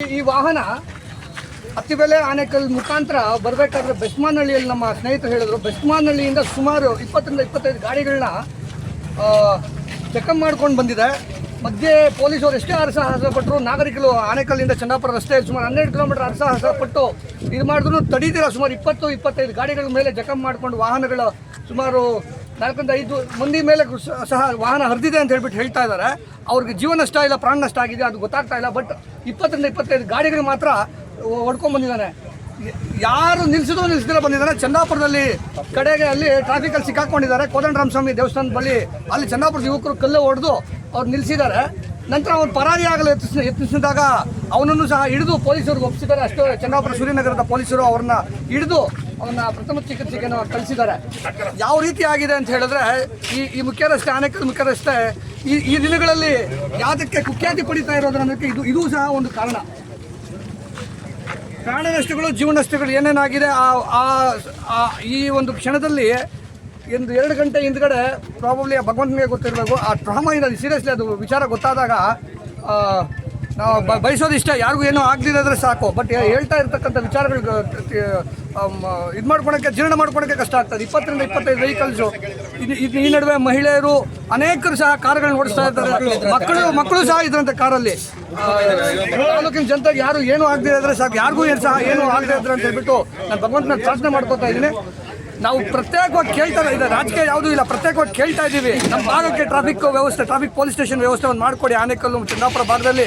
ಈ- ವಾಹನ ಅತ್ತಿಬೆಲೆ ಆನೆಕಲ್ ಮುಖಾಂತರ ಬರಬೇಕಾದ್ರೆ ಬೆಸ್ಮಾನಹಳ್ಳಿಯಲ್ಲಿ ನಮ್ಮ ಸ್ನೇಹಿತರು ಹೇಳಿದ್ರು. ಬೆಸ್ಮಾನಹಳ್ಳಿಯಿಂದ ಸುಮಾರು ಇಪ್ಪತ್ತರಿಂದ ಇಪ್ಪತ್ತೈದು ಗಾಡಿಗಳನ್ನ ಚೆಕಪ್ ಮಾಡ್ಕೊಂಡು ಬಂದಿದೆ. ಮಧ್ಯೆ ಪೊಲೀಸರು ಎಷ್ಟೇ ಹರಸಾಹಸ ಪಟ್ಟರು ನಾಗರಿಕರು ಆನೆಕಲ್ಲಿಂದ ಚಂದಾಪುರ ರಸ್ತೆಯಲ್ಲಿ ಸುಮಾರು ಹನ್ನೆರಡು ಕಿಲೋಮೀಟರ್ ಹರಸಾಹಸ ಪಟ್ಟು ಇದು ಮಾಡಿದ್ರು ತಡೀದಿರ ಸುಮಾರು ಇಪ್ಪತ್ತು, ಇಪ್ಪತ್ತೈದು ಗಾಡಿಗಳ ಮೇಲೆ ಚೆಕಪ್ ಮಾಡಿಕೊಂಡು ವಾಹನಗಳ ಸುಮಾರು ನಾಲ್ಕರಿಂದ ಐದು ಮಂದಿ ಮೇಲೆ ಸಹ ವಾಹನ ಹರಿದಿದೆ ಅಂತ ಹೇಳ್ಬಿಟ್ಟು ಹೇಳ್ತಾ ಇದ್ದಾರೆ ಅವ್ರಿಗೆ ಜೀವ ನಷ್ಟ ಇಲ್ಲ, ಪ್ರಾಣ ನಷ್ಟ ಆಗಿದೆ, ಅದು ಗೊತ್ತಾಗ್ತಾ ಇಲ್ಲ. ಬಟ್ ಇಪ್ಪತ್ತರಿಂದ ಇಪ್ಪತ್ತೈದು ಗಾಡಿಗಳು ಮಾತ್ರ ಹೊಡ್ಕೊಂಡ್ ಬಂದಿದ್ದಾನೆ ಯಾರು ನಿಲ್ಸಿದ್ರು ನಿಲ್ಸಿದ್ರೆ ಬಂದಿದ್ದಾರೆ. ಚಂದಾಪುರದಲ್ಲಿ ಕಡೆಗೆ ಅಲ್ಲಿ ಟ್ರಾಫಿಕಲ್ಲಿ ಸಿಕ್ಕಾಕೊಂಡಿದ್ದಾರೆ. ರಾಮಸ್ವಾಮಿ ದೇವಸ್ಥಾನದ ಬಳಿ ಅಲ್ಲಿ ಚಂದಾಪುರದ ಯುವಕರು ಕಲ್ಲು ಹೊಡೆದು ಅವ್ರು ನಿಲ್ಲಿಸಿದ್ದಾರೆ ನಂತರ ಅವನು ಪರಾರಿ ಆಗಲು ಯತ್ನಿಸ್ ಯತ್ನಿಸಿದಾಗ ಅವನನ್ನು ಸಹ ಹಿಡಿದು ಪೊಲೀಸರಿಗೆ ಒಪ್ಪಿಸಿದ್ದಾರೆ. ಅಷ್ಟೇ, ಚಂದಾಪುರ ಸೂರ್ಯನಗರದ ಪೊಲೀಸರು ಅವ್ರನ್ನ ಹಿಡಿದು ಅವನ್ನ ಪ್ರಥಮ ಚಿಕಿತ್ಸೆಗೆ ಕಳಿಸಿದ್ದಾರೆ. ಯಾವ ರೀತಿ ಆಗಿದೆ ಅಂತ ಹೇಳಿದ್ರೆ, ಈ ಈ ಮುಖ್ಯ ರಸ್ತೆ ಆನೆಕಲ್ ಮುಖ್ಯ ರಸ್ತೆ ಈ ಈ ದಿನಗಳಲ್ಲಿ ಯಾವುದಕ್ಕೆ ಕುಖ್ಯಾತಿ ಪಡಿತಾ ಇರೋದ್ರ ಅನ್ನೋದಕ್ಕೆ ಇದು ಇದು ಸಹ ಒಂದು ಕಾರಣ. ಪ್ರಾಣ ನಷ್ಟಗಳು ಜೀವ ನಷ್ಟಗಳು ಏನೇನಾಗಿದೆ, ಆ, ಆ- ಈ ಒಂದು ಕ್ಷಣದಲ್ಲಿ ಒಂದು ಎರಡು ಗಂಟೆ ಹಿಂದ್ಗಡೆ ಪ್ರಾಬಬ್ಲಿ ಭಗವಂತನಿಗೆ ಗೊತ್ತಿರಬೇಕು. ಆ ಟ್ರಾಮಾ ಇಂದ ಸೀರಿಯಸ್ಲಿ ಅದು ವಿಚಾರ ಗೊತ್ತಾದಾಗ ಬಯಸೋದು ಇಷ್ಟ. ಯಾರಿಗೂ ಏನೂ ಆಗದಿದ್ರೆ ಸಾಕು. ಬಟ್ ಹೇಳ್ತಾ ಇರ್ತಕ್ಕಂಥ ವಿಚಾರಗಳು ಇದು ಮಾಡ್ಕೊಳಕ್ಕೆ, ಜೀರ್ಣ ಮಾಡ್ಕೊಳಕ್ಕೆ ಕಷ್ಟ ಆಗ್ತದೆ. ಇಪ್ಪತ್ತರಿಂದ ಇಪ್ಪತ್ತೈದು ವೆಹಿಕಲ್ಸು ಇದು ಇದು ಈ ನಡುವೆ ಮಹಿಳೆಯರು ಅನೇಕರು ಸಹ ಕಾರ್ಗಳನ್ನ ಓಡಿಸ್ತಾ ಇರ್ತಾರೆ ಮಕ್ಕಳು ಮಕ್ಕಳು ಸಹ ಇದ್ರಂತೆ ಕಾರಲ್ಲಿ. ತಾಲೂಕಿನ ಜನತೆಗೆ ಯಾರು ಏನು ಆಗದೆ ಇದ್ರೆ ಸಾಕು. ಯಾರಿಗೂ ಏನು ಸಹ ಏನು ಆಗದೆ ಇದ್ರೆ ಅಂತ ಹೇಳ್ಬಿಟ್ಟು ನಾನು ಭಗವಂತನ ಪ್ರಾರ್ಥನೆ ಮಾಡ್ಕೋತಾ ಇದ್ದೀನಿ. ನಾವು ಪ್ರತ್ಯೇಕವಾಗಿ ಕೇಳ್ತಾ ಇದೆ ರಾಜಕೀಯ ಯಾವುದೂ ಇಲ್ಲ. ಪ್ರತ್ಯೇಕವಾಗಿ ಕೇಳ್ತಾ ಇದ್ದೀವಿ. ನಮ್ಮ ಭಾಗಕ್ಕೆ ಟ್ರಾಫಿಕ್ ವ್ಯವಸ್ಥೆ ಟ್ರಾಫಿಕ್ ಪೊಲೀಸ್ ಸ್ಟೇಷನ್ ವ್ಯವಸ್ಥೆ ಒಂದು ಮಾಡಿಕೊಡಿ. ಆನೆಕಲ್ಲು ಚಂದಾಪುರ ಭಾಗದಲ್ಲಿ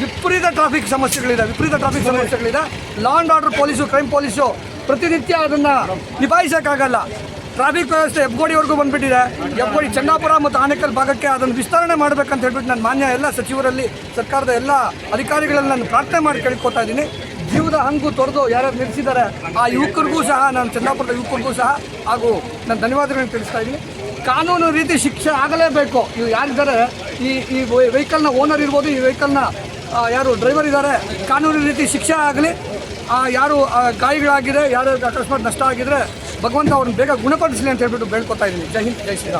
ವಿಪರೀತ ಟ್ರಾಫಿಕ್ ಸಮಸ್ಯೆಗಳಿದೆ, ವಿಪರೀತ traffic ಸಮಸ್ಯೆಗಳಿದೆ. Law and order police crime police ಪ್ರತಿನಿತ್ಯ ಅದನ್ನು ನಿಭಾಯಿಸೋಕ್ಕಾಗಲ್ಲ. ಟ್ರಾಫಿಕ್ ವ್ಯವಸ್ಥೆ ಹೆಬ್ಗೋಡಿವರೆಗೂ ಬಂದುಬಿಟ್ಟಿದೆ. ಹೆಬ್ಗೋಡಿ ಚಂದಾಪುರ ಮತ್ತು ಆನೇಕಲ್ ಭಾಗಕ್ಕೆ ಅದನ್ನು ವಿಸ್ತರಣೆ ಮಾಡಬೇಕಂತ ಹೇಳ್ಬಿಟ್ಟು ನಾನು ಮಾನ್ಯ ಎಲ್ಲ ಸಚಿವರಲ್ಲಿ, ಸರ್ಕಾರದ ಎಲ್ಲ ಅಧಿಕಾರಿಗಳಲ್ಲಿ ನಾನು ಪ್ರಾರ್ಥನೆ ಮಾಡಿ ಕೇಳ್ಕೊತಾ ಇದ್ದೀನಿ. ಜೀವದ ಹಂಗು ತೊರೆದು ಯಾರ್ಯಾರು ನಿಲ್ಲಿಸಿದ್ದಾರೆ, ಆ ಯುವಕರಿಗೂ ಸಹ, ನಾನು ಚಂದಾಪುರದ ಯುವಕರಿಗೂ ಸಹ, ಹಾಗೂ ನಾನು ಧನ್ಯವಾದಗಳನ್ನು ತಿಳಿಸ್ತಾ ಇದ್ದೀನಿ. ಕಾನೂನು ರೀತಿ ಶಿಕ್ಷೆ ಆಗಲೇಬೇಕು. ಇವು ಯಾರಿದ್ದಾರೆ? ಈ ಈ ವೆಹಿಕಲ್ನ ಓನರ್ ಇರ್ಬೋದು, ಈ ವೆಹಿಕಲ್ನ ಯಾರು ಡ್ರೈವರ್ ಇದ್ದಾರೆ, ಕಾನೂನು ರೀತಿ ಶಿಕ್ಷೆ ಆಗಲಿ. ಯಾರು ಗಾಯಿಗಳಾಗಿದೆ ಯಾರು ಅಕಸ್ಮಾತ್ ನಷ್ಟ ಆಗಿದ್ರೆ, ಭಗವಂತ ಅವ್ರನ್ನ ಬೇಗ ಗುಣಪಡಿಸಲಿ ಅಂತ ಹೇಳ್ಬಿಟ್ಟು ಬೇಡ್ಕೊತಾ ಇದ್ದೀನಿ. ಜೈ ಹಿಂದ್, ಜೈ ಶ್ರೀರಾಮ್.